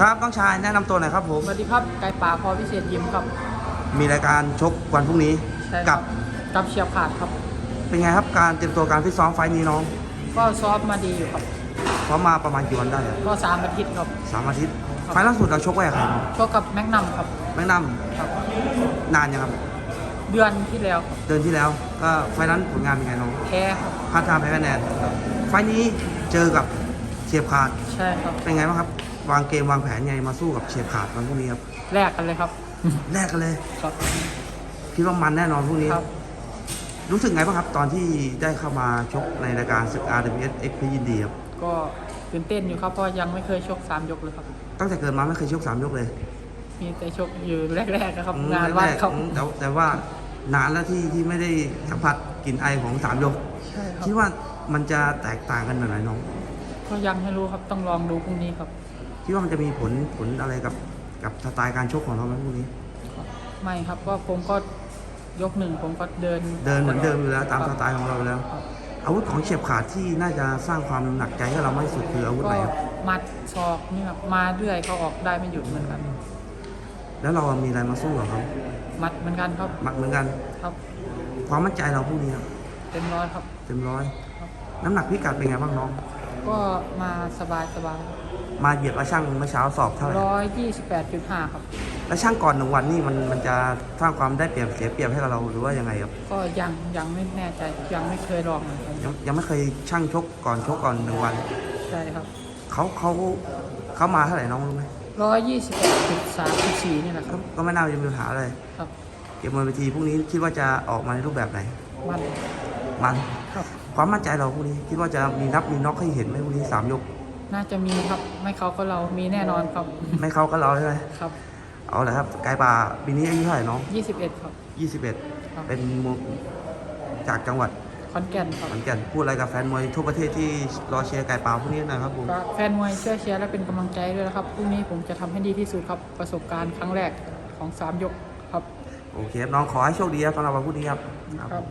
ครับน้องชายแนะนำตัวหน่อยครับผม สวัสดีครับไก่ป่าพอพิเศษยิมครับ มีรายการชกวันพรุ่งนี้ใช่คกัรับกับเชียร์ขาดครับ เป็นไงครับการเตรียมตัวการฟิตซ้อมไฟล์นี้น้องก็ซ้อมมาดีอยู่ครับ ซ้อมมาประมาณกี่วันได้อะก็สามอาทิตย์ครับสามอาทิตย์ครับไฟล์ล่าสุดเราชกไว้กับใครชกกับแม็กนัมครับแม่งนครับำนานยังครับ เดือนที่แล้วครับเดือนที่แล้วก็ไฟล์นั้นผลงานเป็นไงน้องแพ้ครับพลาดท่าแพ้คะแนนไฟล์นี้เจอกับเฉียบขาดใช่ครับเป็นไงบ้างครับ วางเกมวางแผนไงมาสู้กับเฉียบขาดวันพรุ่งนี้ครับแลกกันเลยครับ แลกกันเลยครับคิดว่ามันแน่นอนพรุ่งนี้ครับ รู้สึกไงบ้างครับ ตอนที่ได้เข้ามาชกในรายการศึก RWS X พยินดีครับก็ตื่นเต้นอยู่ครับเพราะยังไม่เคยชกสามยกเลยครับ ตั้งแต่เกิดมาไม่เคยชกสามยกเลย มีแต่ชกอยู่แรกๆนะครับอืมงานวัดแรกๆครับอืมแต่แต่ว่านานแล้วที่ที่ไม่ได้สัมผัสกลิ่นไอของสามยกใช่ครับคิดว่ามันจะแตกต่างกันแบบไหนน้อง ก็ยังไม่รู้ครับต้องลองดูพรุ่งนี้ครับ คิดว่ามันจะมีผลผลอะไรกับกับสไตล์การชกของเราไหมพวกนี้ ไม่ครับก็ผมก็ยกหนึ่งผมก็เดินเดินเหมือนเดิมอยู่แล้วตามคสรับไตล์ของเราแล้วครับอาวุธของเฉียบขาดที่น่าจะสร้างความหนักใจให้เรามากที่สุดคืออาวุธก็ไหนครับมัดศอกนี่ครับมาเรื่อยเขาออกได้ไม่หยุดเหมือนกัน แล้วเรามีอะไรมาสู้กับเขามัดเหมือนกันครับหมักเหมือนกันครับ ความมั่นใจเราพวกนี้ครับเต็มร้อยครับ เต็มร้อยครับน้ำหนักพิกัดเป็นไงบ้างน้อง ก็มาสบายสบาย มาเหยียบอาช่างเมื่อเช้าสอบเท่าไหร่ร้อยยี่สิบแปดจุดห้าครับ แล้วช่างก่อนหนึ่งวันนี่มันมันจะสร้างความได้เปรียบเสียเปรียบให้กับเราหรือว่ายังไงครับ ก็ยังยังไม่แน่ใจยังไม่เคยลองเลยครับยังยังไม่เคยช่างชกก่อนชกก่อนหนึ่งวัน ใช่ครับเขาเขาเขามาเท่าไหร่น้องรู้ไหมร้อยยี่สิบแปดจุดสามจุดสี่นี่แหละคก็รับก็ไม่น่าจะมีปัญหาอะไรครับเกมมวยเวทีพรุ่งนี้คิดว่าจะออกมาในรูปแบบไหน มันมัน ครับ ความมั่นใจเราพรุ่งนี้คิดว่าจะมีนับมีน็อกให้เห็นไหมพรุ่งนี้สามยก น่าจะมีครับ ไม่เขาก็เรามีแน่นอนครับ ไม่เขาก็เราใช่ไหมครับ เอาละครับไกายป่าปีนี้อายุเท่าไหร่น้องยี่สิบเอ็ดครับ 21 ครับ เป็นมวยจากจังหวัดขอนแก่นครับขอนแก่นพูดอะไรกับแฟนมวยทั่วประเทศที่รอเชียร์ไกายป่าพรุ่งนี้หนะครับผมก็แฟนมวยเชื่อเชียร์และเป็นกำลังใจด้วยนะครับพรุ่งนี้ผมจะทำให้ดีที่สุดครับประสบการณ์ครั้งแรกของสามยกครับโอเคครับน้องขอให้โชคดีครับสำหรับวันพรุ่งนี้ครับ ครับ